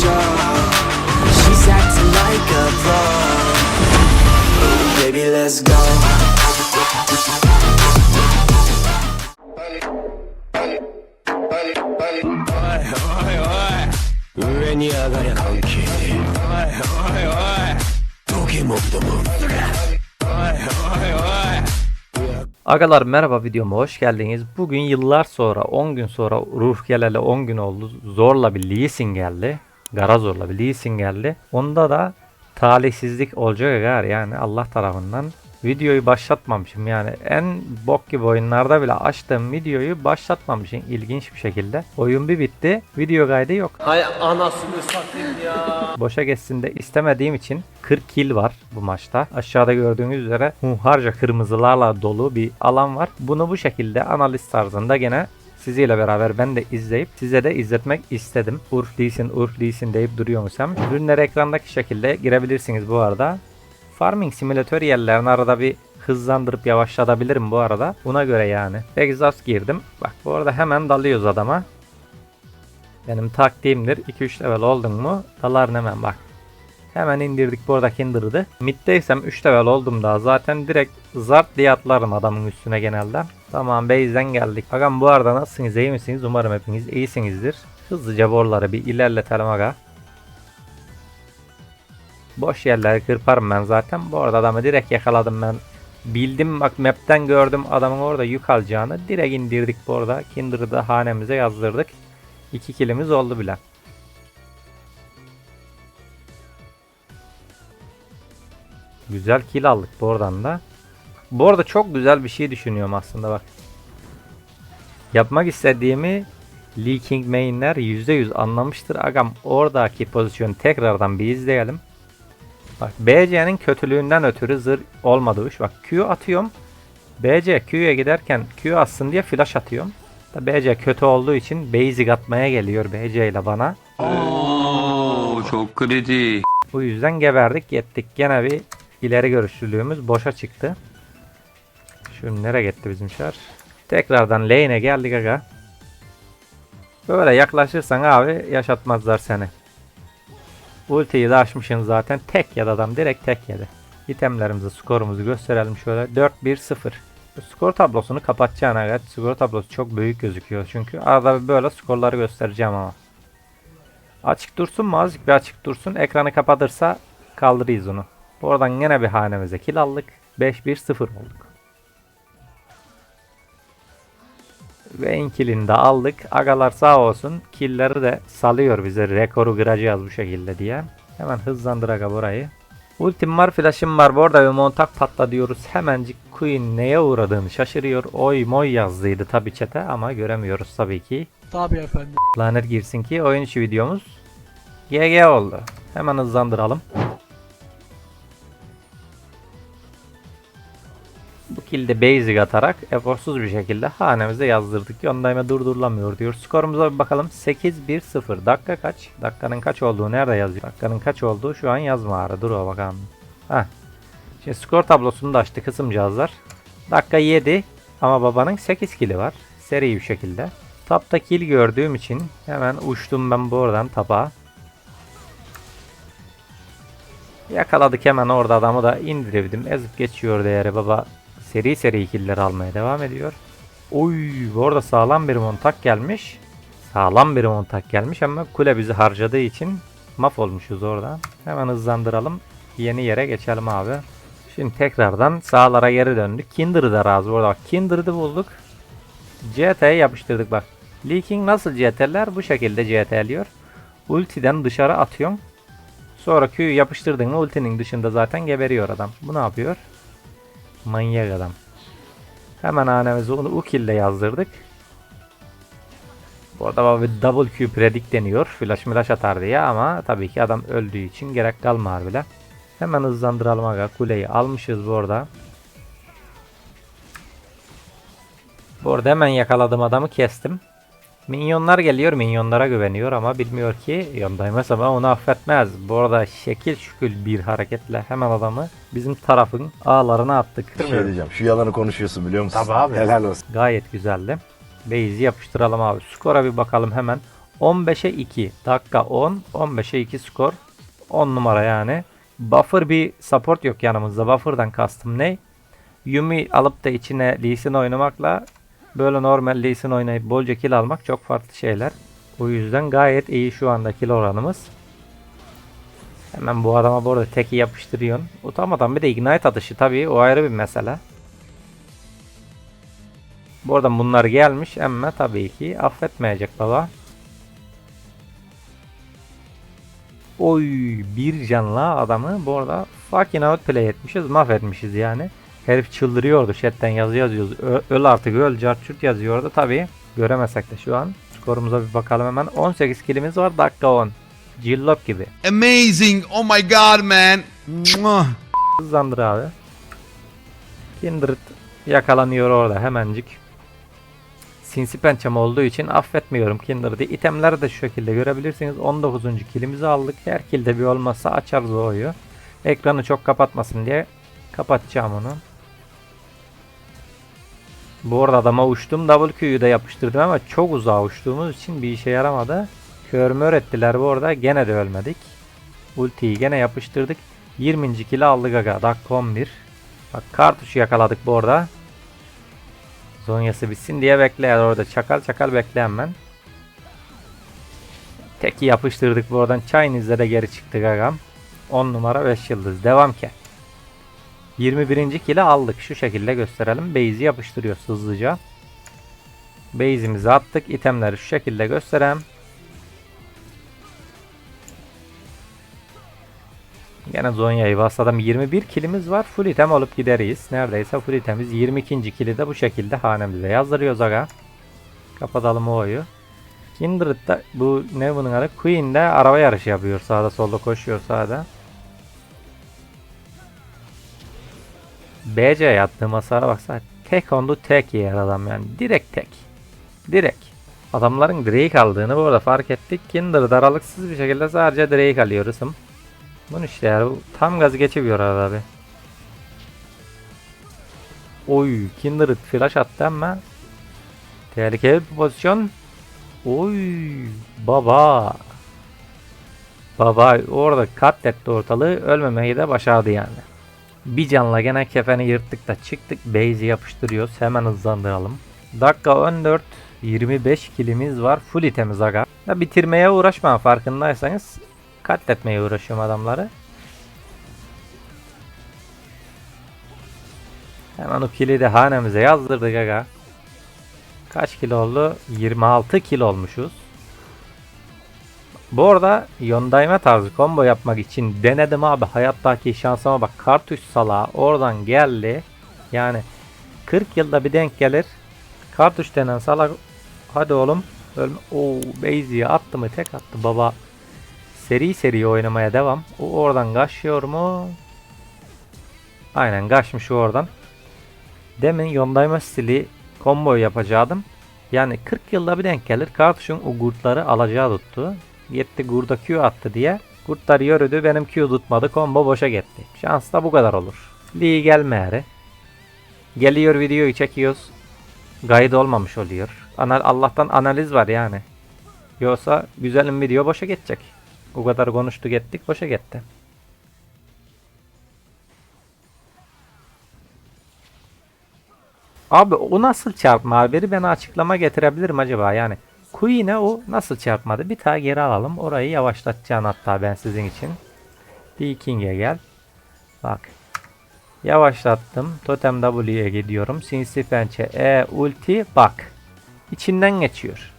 show. She's acting like a pro. Baby, let's go. Agalar merhaba videoma hoş geldiniz. Bugün yıllar sonra 10 gün sonra ruh geleli 10 gün oldu. Zorla bir Lee Sin geldi. Gara zorla bir Lee Sin geldi. Onda da talihsizlik olacak gar yani Allah tarafından. Videoyu başlatmamışım yani en bok gibi oyunlarda bile açtığım videoyu başlatmamışım ilginç bir şekilde. Oyun bir bitti video kaydı yok. Hay anasını satayım ya. Boşa geçsin de istemediğim için 40 kill var bu maçta. Aşağıda gördüğünüz üzere hunharca kırmızılarla dolu bir alan var. Bunu bu şekilde analiz tarzında gene siziyle beraber ben de izleyip size de izletmek istedim. Urf değilsin, Urf değilsin deyip duruyormuşsam. Ürünleri ekrandaki şekilde girebilirsiniz bu arada. Farming simülatör yerlerini arada bir hızlandırıp yavaşlatabilirim bu arada. Buna göre yani. Exhaust girdim. Bak bu arada hemen dalıyoruz adama. Benim taktiğimdir. 2-3 level oldun mu daların hemen bak. Hemen indirdik bu arada Kindred'ı. Mid'deysem 3 level oldum daha zaten direkt zart diye atlarım adamın üstüne genelde. Tamam base'den geldik. Agam bu arada nasılsınız iyi misiniz? Umarım hepiniz iyisinizdir. Hızlıca borları bir ilerletelim aga. Boş yerleri kırparım ben zaten. Bu arada adamı direkt yakaladım ben. Bildim bak map'ten gördüm adamın orada yük alacağını. Direkt indirdik bu arada. Kindred'ı hanemize yazdırdık. 2 kilimiz oldu bile. Güzel kill aldık bu oradan da. Bu arada çok güzel bir şey düşünüyorum aslında bak. Yapmak istediğimi Leaking mainler %100 anlamıştır. Agam oradaki pozisyonu tekrardan bir izleyelim. Bak BC'nin kötülüğünden ötürü zır olmadı iş. Bak Q atıyorum. BC Q'ya giderken Q atsın diye flash atıyorum. Da BC kötü olduğu için basic atmaya geliyor BC ile bana. Oo çok kritik. Bu yüzden geberdik yettik. Gene bir ileri görüşlülüğümüz boşa çıktı. Şu nereye gitti bizim şar? Tekrardan lane'e geldik aga. Böyle yaklaşırsan abi yaşatmazlar seni. Ultiyi de açmışsın zaten. Tek yedi adam direkt tek yedi. İtemlerimizi skorumuzu gösterelim şöyle. 4-1-0. Bu skor tablosunu kapatacağım aga. Skor tablosu çok büyük gözüküyor çünkü. Arada böyle skorları göstereceğim ama. Açık dursun mu? Azıcık bir açık dursun. Ekranı kapatırsa kaldırırız onu. Oradan yine bir hanemize kill aldık. 5-1-0 olduk. Ve inkilini de aldık. Agalar sağ olsun. Killleri de salıyor bize. Rekoru kıracağız bu şekilde diye. Hemen hızlandır aga burayı. Ultim var, flash'ım var. Bu arada bir montak patla diyoruz. Hemencik Queen neye uğradığını şaşırıyor. Oy moy yazdıydı tabi çete ama göremiyoruz tabii ki. Tabii efendim. Planer girsin ki oyun içi videomuz GG oldu. Hemen hızlandıralım. Bu killde basic atarak eforsuz bir şekilde hanemize yazdırdık. Yondayma durdurulamıyor diyor. Skorumuza bir bakalım. 8-1-0. Dakika kaç? Dakikanın kaç olduğu nerede yazıyor? Dakikanın kaç olduğu şu an yazma ara. Dur o bakalım. Heh. Şimdi skor tablosunu da açtı kısım cihazlar. Dakika 7 ama babanın 8 kili var. Seri bir şekilde. Tapta kill gördüğüm için hemen uçtum ben buradan tapa. Yakaladık hemen orada adamı da indirdim. Ezip geçiyor değeri baba. Seri seri killer almaya devam ediyor. Oy bu arada sağlam bir montak gelmiş. Sağlam bir montak gelmiş ama kule bizi harcadığı için mahvolmuşuz orada. Hemen hızlandıralım. Yeni yere geçelim abi. Şimdi tekrardan sağlara geri döndük. Kindred'ı da razı. Orada bak Kindred'ı bulduk. CT'ye yapıştırdık bak. Leaking nasıl CT'ler? Bu şekilde CT'liyor. Ultiden dışarı atıyorsun. Sonra Q'yu yapıştırdın mı ultinin dışında zaten geberiyor adam. Bu ne yapıyor? Manyak adam. Hemen hanemize onu U kill ile yazdırdık. Bu arada bir double Q predict deniyor. Flash flash atar diye ama tabii ki adam öldüğü için gerek kalmar bile. Hemen hızlandıralım aga. Kuleyi almışız bu arada. Bu arada hemen yakaladım adamı kestim. Minyonlar geliyor minyonlara güveniyor ama bilmiyor ki yondaymış ama onu affetmez. Bu arada şekil şükül bir hareketle hemen adamı bizim tarafın ağlarına attık. şey diyeceğim. Şu yalanı konuşuyorsun biliyor musun? Tabii abi. Helal olsun. Gayet güzeldi. Base'i yapıştıralım abi. Skora bir bakalım hemen. 15'e 2. Dakika 10. 15'e 2 skor. 10 numara yani. Buffer bir support yok yanımızda. Buffer'dan kastım ne? Yumi alıp da içine Lee Sin oynamakla böyle normal Lee Sin oynayıp bolca kill almak çok farklı şeyler. O yüzden gayet iyi şu anda kill oranımız. Hemen bu adama bu arada teki yapıştırıyorsun. Utanmadan bir de ignite atışı tabii o ayrı bir mesele. Bu arada bunlar gelmiş ama tabii ki affetmeyecek baba. Oy bir canla adamı bu arada fucking outplay etmişiz mahvetmişiz yani. Herif çıldırıyordu chatten yazı yazıyoruz. Ö- öl artık öl carçurt yazıyordu tabii. Göremesek de şu an. Skorumuza bir bakalım hemen. 18 kilimiz var dakika 10. Cillop gibi. Amazing. Oh my god, man. Hızlandır abi. Kindred yakalanıyor orada hemencik. Sinsi pençem olduğu için affetmiyorum Kindred'i. İtemleri de şu şekilde görebilirsiniz. 19. kilimizi aldık. Her kilde bir olmazsa açarız o oyu. Ekranı çok kapatmasın diye kapatacağım onu. Bu arada adama uçtum. Double Q'yu da yapıştırdım ama çok uzağa uçtuğumuz için bir işe yaramadı. Körmör ettiler bu arada. Gene de ölmedik. Ultiyi gene yapıştırdık. 20. kilo aldık aga. Dakika 11. Bak kartuşu yakaladık bu arada. Zonyası bitsin diye bekleyen orada. Çakal çakal bekleyen ben. Teki yapıştırdık bu aradan. Chinese'de de geri çıktık agam. 10 numara 5 yıldız. Devam ki. 21. kilo aldık. Şu şekilde gösterelim. Base'i yapıştırıyoruz hızlıca. Base'imizi attık. İtemleri şu şekilde göstereyim. Gene Zonya'yı basladım. 21 kilimiz var. Full item alıp gideriz. Neredeyse full itemiz. 22. kili de bu şekilde hanemize yazdırıyoruz aga. Kapatalım o oyu. Kindred'da bu ne bunun adı? Queen'de araba yarışı yapıyor. Sağda solda koşuyor sağda. BC yattığım hasara baksana. Tek ondu tek yer adam yani. Direkt tek. Direkt. Adamların Drake aldığını bu arada fark ettik. Kindred aralıksız bir şekilde sadece Drake alıyor ısım. Bunu işte ya tam gaz geçiyor arada abi. Oy Kindred flash attı ama tehlikeli bir pozisyon. Oy baba. Baba orada katletti ortalığı ölmemeyi de başardı yani. Bir canla gene kefeni yırttık da çıktık base'i yapıştırıyoruz hemen hızlandıralım. Dakika 14 25 kilimiz var full itemiz aga. Ya bitirmeye uğraşma farkındaysanız katletmeye uğraşıyorum adamları. Hemen o kili de hanemize yazdırdık aga. Kaç kilo oldu? 26 kilo olmuşuz. Bu arada yondayma tarzı combo yapmak için denedim abi. Hayattaki şansıma bak. Kartuş salağı oradan geldi. Yani 40 yılda bir denk gelir. Kartuş denen salak. Hadi oğlum. Ölme. Oo, Beyzi'ye attı mı? Tek attı baba. Seri seri oynamaya devam. O oradan kaçıyor mu? Aynen kaçmış oradan. Demin yondayma stili combo yapacaktım. Yani 40 yılda bir denk gelir. Kartuşun o alacağı tuttu. Yetti gurda Q attı diye. Gurtlar yürüdü benim Q tutmadı. Combo boşa gitti. Şans da bu kadar olur. Lee gelmeyeri. Geliyor videoyu çekiyoruz. Gayet olmamış oluyor. Anal Allah'tan analiz var yani. Yoksa güzelim video boşa geçecek. O kadar konuştuk ettik boşa gitti. Abi o nasıl çarpma haberi bana açıklama getirebilir mi acaba yani? Queen'e o nasıl çarpmadı? Bir tane geri alalım. Orayı yavaşlatacağım hatta ben sizin için. Viking'e gel. Bak. Yavaşlattım. Totem W'ye gidiyorum. Sinsi pençe E ulti bak. İçinden geçiyor.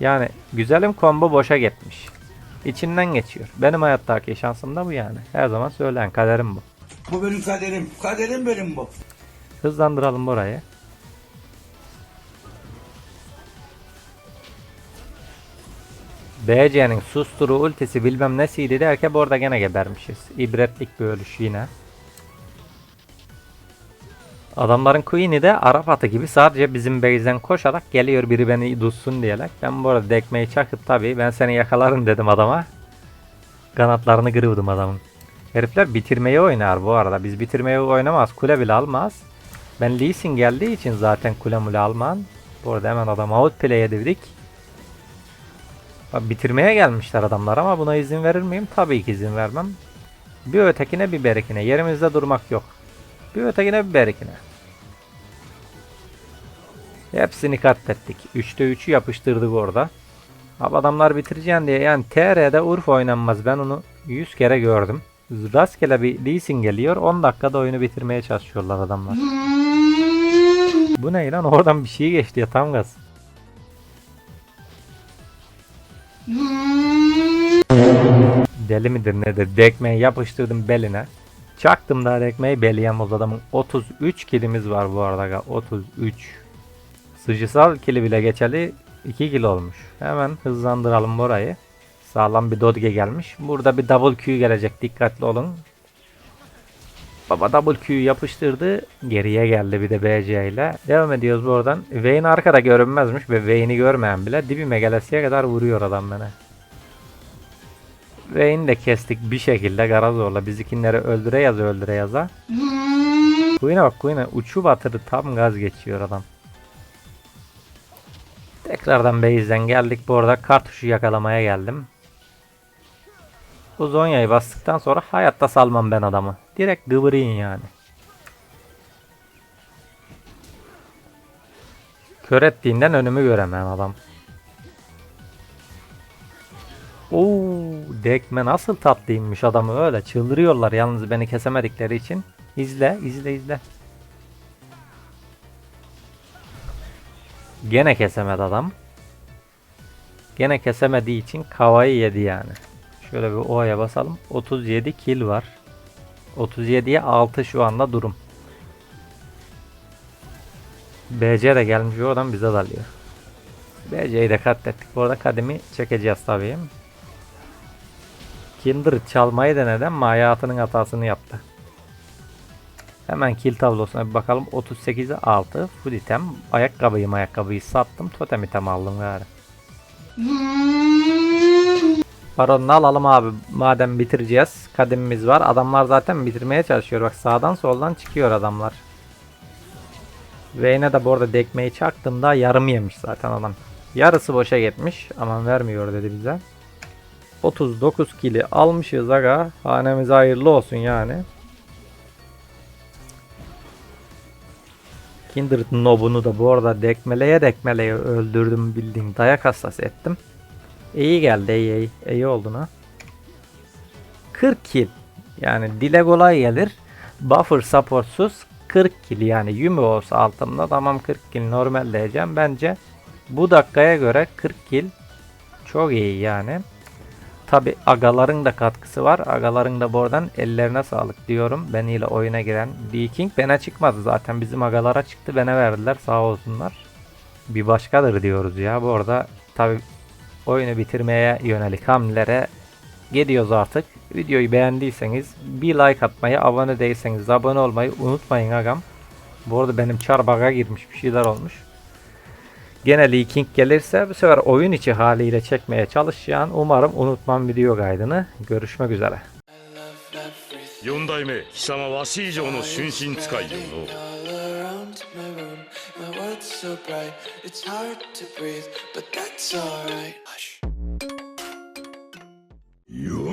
Yani güzelim combo boşa gitmiş. İçinden geçiyor. Benim hayattaki şansım da bu yani. Her zaman söyleyen kaderim bu. Bu benim kaderim. Kaderim benim bu. Hızlandıralım burayı. BC'nin susturu ultisi bilmem nesiydi derken bu arada gene gebermişiz. İbretlik bir ölüş yine. Adamların Queen'i de Arap atı gibi sadece bizim base'den koşarak geliyor biri beni tutsun diyerek. Ben bu arada dekmeyi çakıp tabii ben seni yakalarım dedim adama. Kanatlarını kırıyordum adamın. Herifler bitirmeyi oynar bu arada. Biz bitirmeyi oynamaz. Kule bile almaz. Ben Lee Sin geldiği için zaten kule mule alman. Bu arada hemen adam outplay edildik. Bitirmeye gelmişler adamlar ama buna izin verir miyim? Tabii ki izin vermem. Bir ötekine bir berikine. Yerimizde durmak yok. Bir ötekine bir berikine. Hepsini katlettik. 3'te 3'ü yapıştırdık orada. Abi adamlar bitireceğim diye yani TR'de Urfa oynanmaz. Ben onu 100 kere gördüm. Rastgele bir Lee Sin geliyor. 10 dakikada oyunu bitirmeye çalışıyorlar adamlar. Bu ne lan? Oradan bir şey geçti ya tam gaz. Deli midir nedir? Dekmeyi yapıştırdım beline. Çaktım da dekmeyi beliyemez adamın. 33 kilimiz var bu arada. aga, 33. Sıcısal kili bile geçeli 2 kilo olmuş. Hemen hızlandıralım burayı. Sağlam bir dodge gelmiş. Burada bir double Q gelecek. Dikkatli olun. Baba double Q'yu yapıştırdı. Geriye geldi bir de BC ile. Devam ediyoruz buradan. Vayne arkada görünmezmiş ve Vayne'i görmeyen bile dibime gelesiye kadar vuruyor adam beni. Vayne'i de kestik bir şekilde Garazor'la bizikinleri öldüre yaza öldüre yaza. Queen'e bak Queen'e uçu batırdı tam gaz geçiyor adam. Tekrardan base'den geldik. Bu arada kartuşu yakalamaya geldim. Bu Zonya'yı bastıktan sonra hayatta salmam ben adamı. Direkt gıvırayım yani. Kör ettiğinden önümü göremem adam. Oo, Dekme nasıl tatlıymış adamı öyle çıldırıyorlar yalnız beni kesemedikleri için. İzle, izle, izle. Gene kesemedi adam. Gene kesemediği için kavayı yedi yani. Şöyle bir O'ya basalım. 37 kill var. 37'ye 6 şu anda durum. BC de gelmiş oradan bize dalıyor. BC'yi de katlettik. Bu arada kademi çekeceğiz tabii. Kindred çalmayı denedi ama hatasını yaptı. Hemen kill tablosuna bir bakalım. 38'e 6. Full item. Ayakkabıyı ayakkabıyı sattım. Totem item aldım gari. Baronunu alalım abi. Madem bitireceğiz. Kademimiz var. Adamlar zaten bitirmeye çalışıyor. Bak sağdan soldan çıkıyor adamlar. Vayne'e de bu arada dekmeyi çaktığımda yarım yemiş zaten adam. Yarısı boşa gitmiş. Aman vermiyor dedi bize. 39 kili almışız aga. Hanemize hayırlı olsun yani. Kindred Nob'unu da bu arada dekmeleye dekmeleye öldürdüm bildiğin dayak hastası ettim. İyi geldi iyi iyi. İyi oldu ha. 40 kill. Yani dile kolay gelir. Buffer supportsuz 40 kill yani Yumi olsa altımda tamam 40 kill normal diyeceğim. Bence bu dakikaya göre 40 kill çok iyi yani. Tabi agaların da katkısı var. Agaların da buradan ellerine sağlık diyorum. Beniyle oyuna giren D King bana çıkmadı zaten. Bizim agalara çıktı bana verdiler sağ olsunlar. Bir başkadır diyoruz ya. Bu arada tabi oyunu bitirmeye yönelik hamlelere gidiyoruz artık. Videoyu beğendiyseniz bir like atmayı, abone değilseniz abone olmayı unutmayın agam. Bu arada benim çar bug'a girmiş bir şeyler olmuş. Gene Lee King gelirse bu sefer oyun içi haliyle çekmeye çalışacağım. Umarım unutmam video kaydını. Görüşmek üzere. 四代目貴様わし以上の春心使いよの all around my room. My world's so bright, it's hard to breathe, but that's alright. You